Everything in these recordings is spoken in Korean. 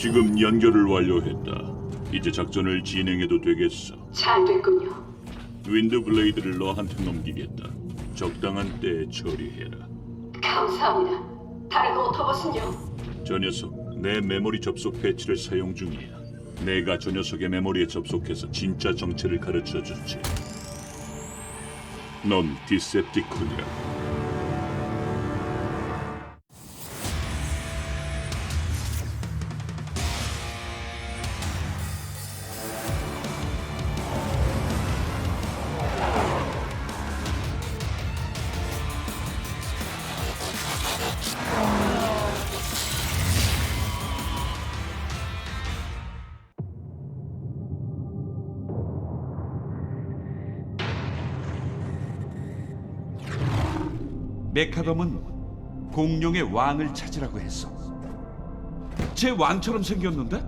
지금 연결을 완료했다. 이제 작전을 진행해도 되겠어. 잘 됐군요. 윈드 블레이드를 너한테 넘기겠다. 적당한 때에 처리해라. 감사합니다. 다른 오토봇은요? 저 녀석 내 메모리 접속 패치를 사용 중이야. 내가 저 녀석의 메모리에 접속해서 진짜 정체를 가르쳐 주지. 넌 디셉티콘이야. 메카덤은 공룡의 왕을 찾으라고 했어. 제 왕처럼 생겼는데?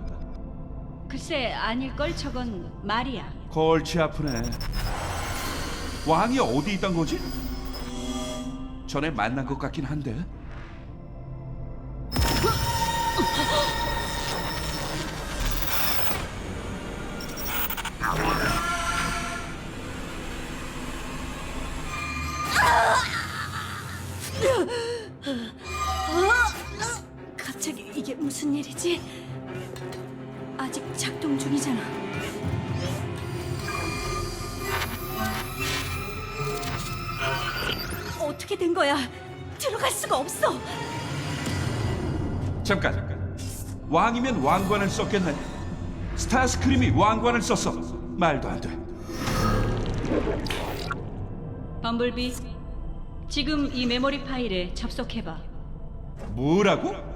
글쎄 아닐걸 저건 말이야 골치 아프네. 왕이 어디 있단 거지? 전에 만난 것 같긴 한데. 이게 무슨 일이지? 아직 작동 중이잖아 어떻게 된 거야? 들어갈 수가 없어 잠깐. 왕이면 왕관을 썼겠네. 스타스크림이 왕관을 썼어. 말도 안 돼. 범블비 지금 이 메모리 파일에 접속해봐 뭐라고?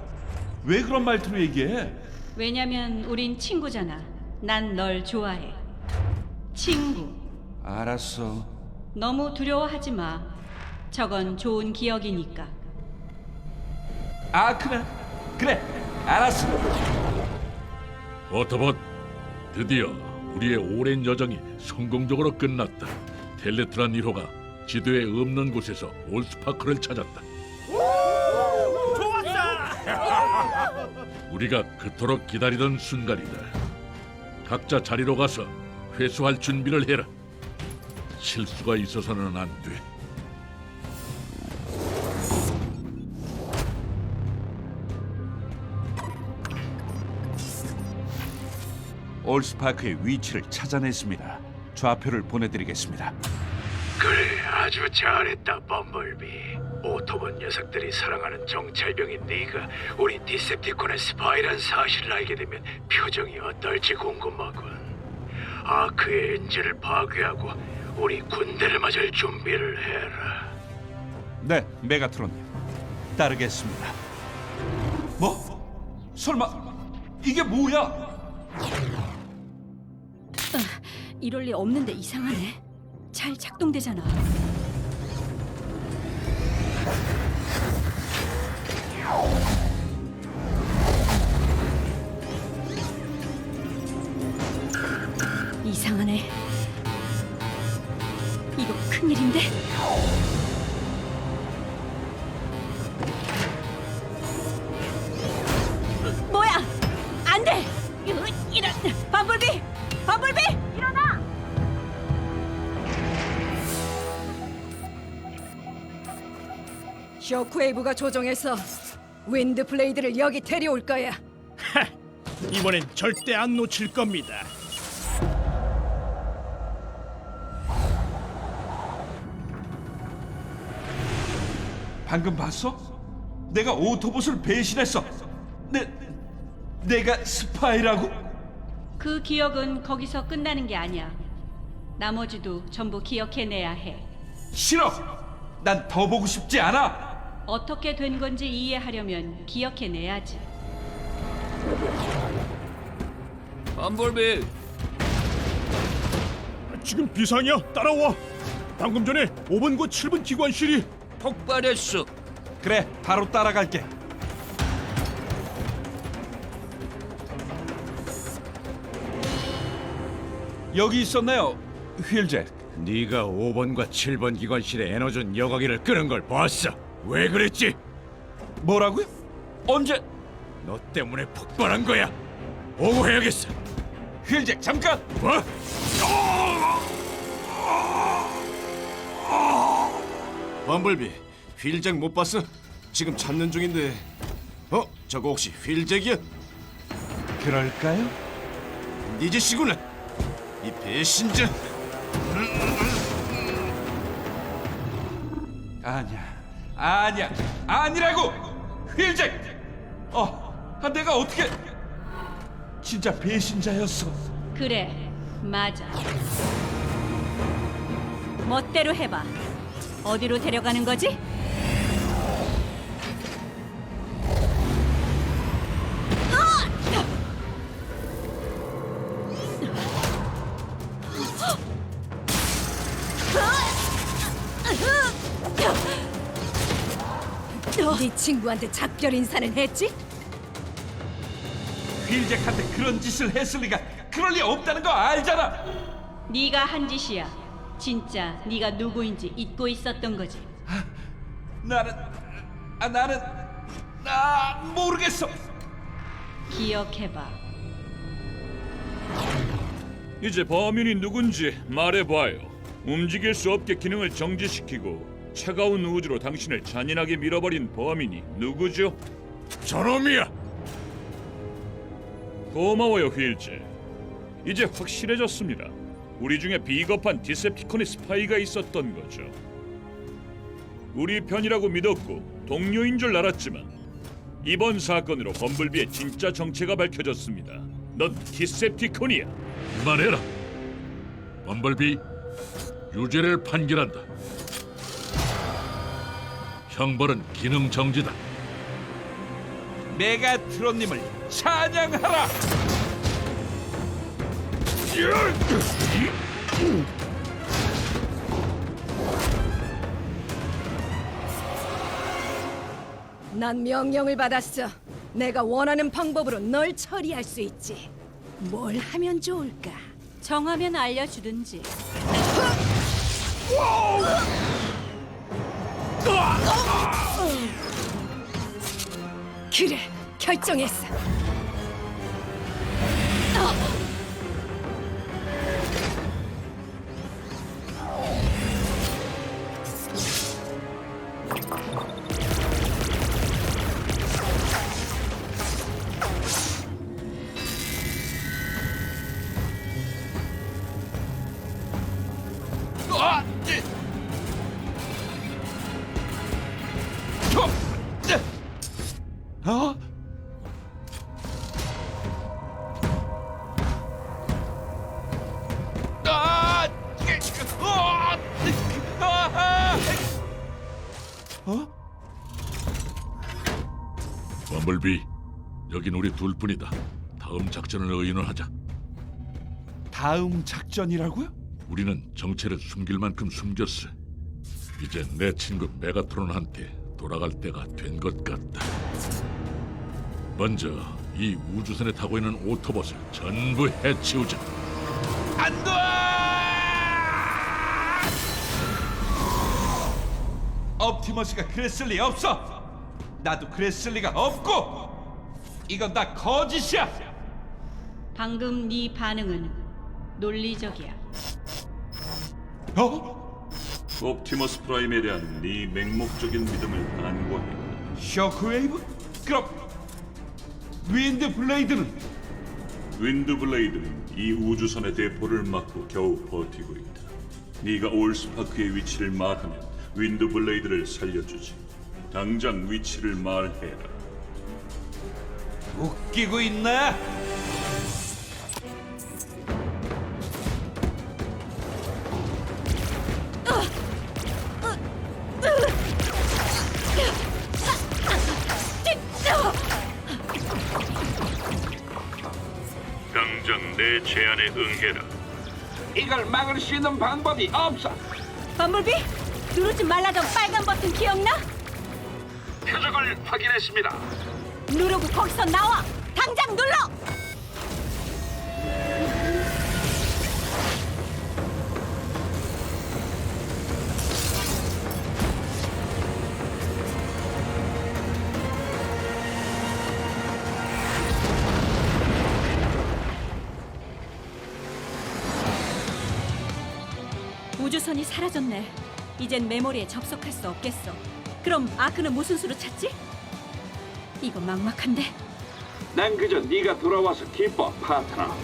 왜 그런 말투로 얘기해? 왜냐면 우린 친구잖아 난 널 좋아해 친구 알았어. 너무 두려워하지 마 저건 좋은 기억이니까 아 그래. 그래. 알았어. 오토봇 드디어 우리의 오랜 여정이 성공적으로 끝났다. 텔레트란 1호가 지도에 없는 곳에서 올스파크를 찾았다. 우리가 그토록 기다리던 순간이다. 각자 자리로 가서 회수할 준비를 해라. 실수가 있어서는 안 돼. 올스파크의 위치를 찾아냈습니다. 좌표를 보내드리겠습니다. 그래 아주 잘했다 범블비 오토본 녀석들이 사랑하는 정찰병인 네가 우리 디셉티콘의 스파이란 사실을 알게 되면 표정이 어떨지 궁금하군 아크의 엔진을 파괴하고 우리 군대를 맞을 준비를 해라 네, 메가트론. 따르겠습니다. 뭐? 설마 이게 뭐야? 이럴 리 없는데 이상하네 잘 작동되잖아 이상하네. 이거 큰일인데? 뭐야? 안돼! 이런 밤불비! 밤불비! 일어나! 쇼크웨이브가 조종해서 윈드 블레이드를 여기 데려올 거야. 이번엔 절대 안 놓칠 겁니다. 방금 봤어? 내가 오토봇을 배신했어. 내 내가 스파이라고? 그 기억은 거기서 끝나는 게 아니야. 나머지도 전부 기억해내야 해. 싫어. 난 더 보고 싶지 않아. 어떻게 된 건지 이해하려면 기억해내야지. 범블비 지금 비상이야. 따라와. 방금 전에 5번과 7번 기관실이 폭발했어. 그래, 바로 따라갈게. 여기 있었네요, 휠잭. 네가 5번과 7번 기관실에 에너존 여과기를 끄는 걸 봤어 왜 그랬지? 뭐라고요? 언제? 너 때문에 폭발한 거야 보고해야겠어. 휠잭 잠깐. 뭐? 범블비 휠잭 못 봤어? 지금 찾는 중인데. 어? 저거 혹시 휠잭이야? 그럴까요? 네 짓이구나. 이 배신자. 아니야, 아니야, 아니라고. 휠잭. 어, 아, 내가 어떻게? 진짜 배신자였어. 그래, 맞아. 멋대로 해봐. 어디로 데려가는 거지? 네 친구한테 작별 인사는 했지? 휠잭한테 그런 짓을 했을 리가 그럴 리 없다는 거 알잖아. 네가 한 짓이야. 진짜 네가 누구인지 잊고 있었던 거지. 나는 아 나는 나 모르겠어. 기억해봐. 이제 범인이 누군지 말해봐요. 움직일 수 없게 기능을 정지시키고 차가운 우주로 당신을 잔인하게 밀어버린 범인이 누구죠? 저놈이야. 고마워요, 휠즈. 이제 확실해졌습니다. 우리 중에 비겁한 디셉티콘의 스파이가 있었던 거죠. 우리 편이라고 믿었고 동료인 줄 알았지만 이번 사건으로 범블비의 진짜 정체가 밝혀졌습니다. 넌 디셉티콘이야. 그만해라. 범벌비 유죄를 판결한다. 형벌은 기능 정지다. 메가트론님을 찬양하라. 난 명령을 받았어. 내가 원하는 방법으로 널 처리할 수 있지. 뭘 하면 좋을까? 정하면 알려주든지. 그래, 결정했어. 여긴 우리 둘뿐이다. 다음 작전을 의논하자. 다음 작전이라고요? 우리는 정체를 숨길 만큼 숨겼어. 이제 내 친구 메가트론한테 돌아갈 때가 된 것 같다. 먼저 이 우주선에 타고 있는 오토봇을 전부 해치우자. 안 돼! 옵티머스가 그랬을 리 없어. 나도 그랬을 리가 없고. 이건 다 거짓이야. 방금 네 반응은 논리적이야. 어? 옵티머스 프라임에 대한 네 맹목적인 믿음을 간과해. 쇼크웨이브? 그럼 윈드 블레이드는 윈드 블레이드는 이 우주선의 대포를 막고 겨우 버티고 있다. 네가 올스파크의 위치를 말하면 윈드 블레이드를 살려주지. 당장 위치를 말해라. 웃기고 있나? 당장 내 제안에 응해라. 이걸 막을 수 있는 방법이 없어. 범블비? 누르지 말라던 빨간 버튼 기억나? 표적을 확인했습니다. 누르고 거기서 나와! 당장 눌러! 우주선이 사라졌네. 이젠 메모리에 접속할 수 없겠어. 그럼 아크는 무슨 수로 찾지? 이거 막막한데. 난 그저 네가 돌아와서 기뻐, 파트너.